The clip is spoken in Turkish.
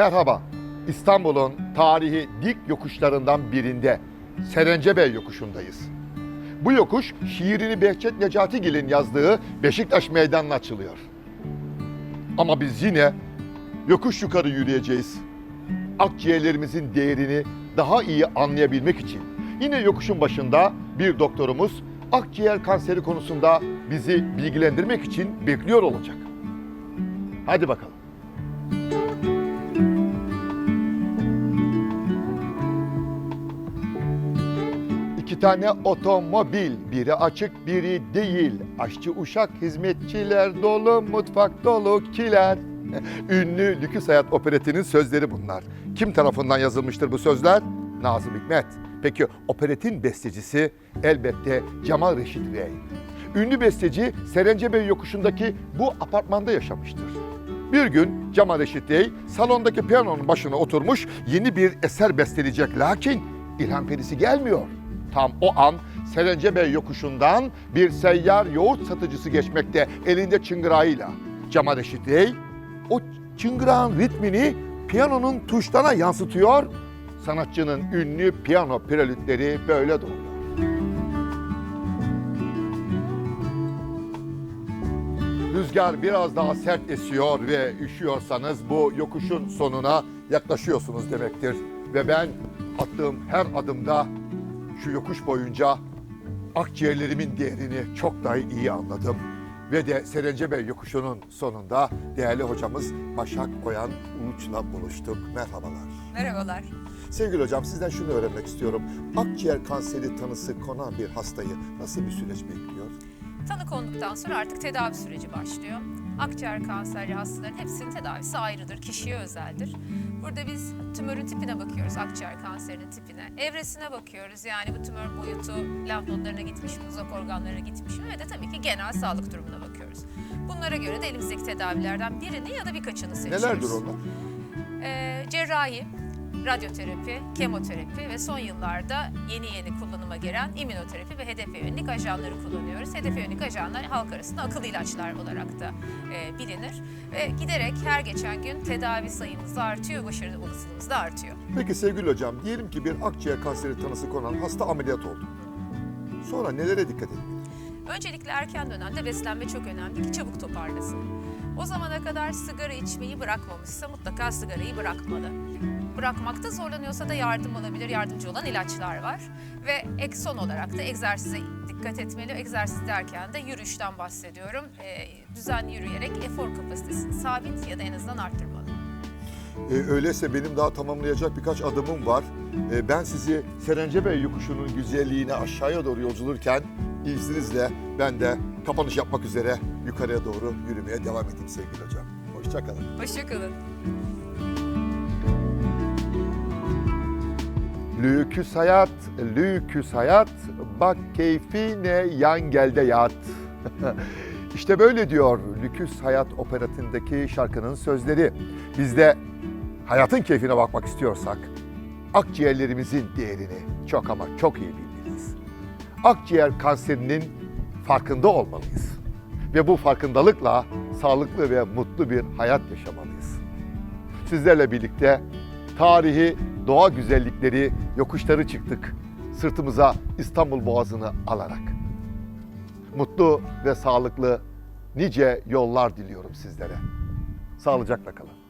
Merhaba. İstanbul'un tarihi dik yokuşlarından birinde Serencebey yokuşundayız. Bu yokuş şiirini Behçet Necatigil'in yazdığı Beşiktaş Meydanı'na açılıyor. Ama biz yine yokuş yukarı yürüyeceğiz. Akciğerlerimizin değerini daha iyi anlayabilmek için yine yokuşun başında bir doktorumuz akciğer kanseri konusunda bizi bilgilendirmek için bekliyor olacak. Hadi bakalım. İki tane otomobil, biri açık biri değil. Aşçı uşak hizmetçiler dolu, mutfak dolu kiler. Ünlü Lüküs Hayat operetinin sözleri bunlar. Kim tarafından yazılmıştır bu sözler? Nazım Hikmet. Peki operetin bestecisi elbette Cemal Reşit Rey. Ünlü besteci Serencebey yokuşundaki bu apartmanda yaşamıştır. Bir gün Cemal Reşit Rey salondaki piyanonun başına oturmuş yeni bir eser besteleyecek lakin ilham perisi gelmiyor. Tam o an Serencebey yokuşundan bir seyyar yoğurt satıcısı geçmekte elinde çıngırağıyla. Cemal Reşit Rey o çıngırağın ritmini piyanonun tuşlarına yansıtıyor. Sanatçının ünlü piyano prelütleri böyle doğuyor. Rüzgar biraz daha sert esiyor ve üşüyorsanız bu yokuşun sonuna yaklaşıyorsunuz demektir. Ve ben attığım her adımda şu yokuş boyunca akciğerlerimin değerini çok daha iyi anladım. Ve de Serencebey yokuşunun sonunda değerli hocamız Başak Oyan Uluç'la buluştuk. Merhabalar. Merhabalar. Sevgili hocam sizden şunu öğrenmek istiyorum. Akciğer kanseri tanısı konan bir hastayı nasıl bir süreç bekliyor? Tanı konduktan sonra artık tedavi süreci başlıyor. Akciğer kanserli hastaların hepsinin tedavisi ayrıdır, kişiye özeldir. Burada biz tümörün tipine bakıyoruz, akciğer kanserinin tipine. Evresine bakıyoruz, yani bu tümör boyutu lenf nodlarına gitmiş mi, uzak organlarına gitmiş mi ve de tabii ki genel sağlık durumuna bakıyoruz. Bunlara göre de elimizdeki tedavilerden birini ya da birkaçını seçiyoruz. Nelerdir onlar? Ee, cerrahi, radyoterapi, kemoterapi ve son yıllarda yeni yeni kullanıma giren immünoterapi ve hedefe yönelik ajanları kullanıyoruz. Hedefe yönelik ajanlar halk arasında akıllı ilaçlar olarak da e, bilinir. Ve giderek her geçen gün tedavi sayımız artıyor, başarı olasılığımız da artıyor. Peki sevgili hocam diyelim ki bir akciğer kanseri tanısı konan hasta ameliyat oldu. Sonra nelere dikkat etmeli? Öncelikle erken dönemde beslenme çok önemli ki çabuk toparlasın. O zamana kadar sigara içmeyi bırakmamışsa mutlaka sigarayı bırakmalı. Bırakmakta zorlanıyorsa da yardım alabilir. Yardımcı olan ilaçlar var. Ve ek son olarak da egzersize dikkat etmeli. Egzersiz derken de yürüyüşten bahsediyorum. Ee, düzenli yürüyerek efor kapasitesini sabit ya da en azından arttırmalı. Ee, öyleyse benim daha tamamlayacak birkaç adımım var. Ee, ben sizi Serencebey yokuşunun güzelliğine aşağıya doğru yolculurken izninizle ben de kapanış yapmak üzere yukarıya doğru yürümeye devam edeyim sevgili hocam. Hoşçakalın. Hoşçakalın. Lüküs hayat, lüküs hayat, bak keyfine yan gelde yat. işte böyle diyor Lüküs Hayat operatındaki şarkının sözleri. Biz de hayatın keyfine bakmak istiyorsak akciğerlerimizin değerini çok ama çok iyi bilmeliyiz. Akciğer kanserinin farkında olmalıyız. Ve bu farkındalıkla sağlıklı ve mutlu bir hayat yaşamalıyız. Sizlerle birlikte tarihi, doğa güzellikleri, yokuşları çıktık. Sırtımıza İstanbul Boğazı'nı alarak. Mutlu ve sağlıklı nice yollar diliyorum sizlere. Sağlıcakla kalın.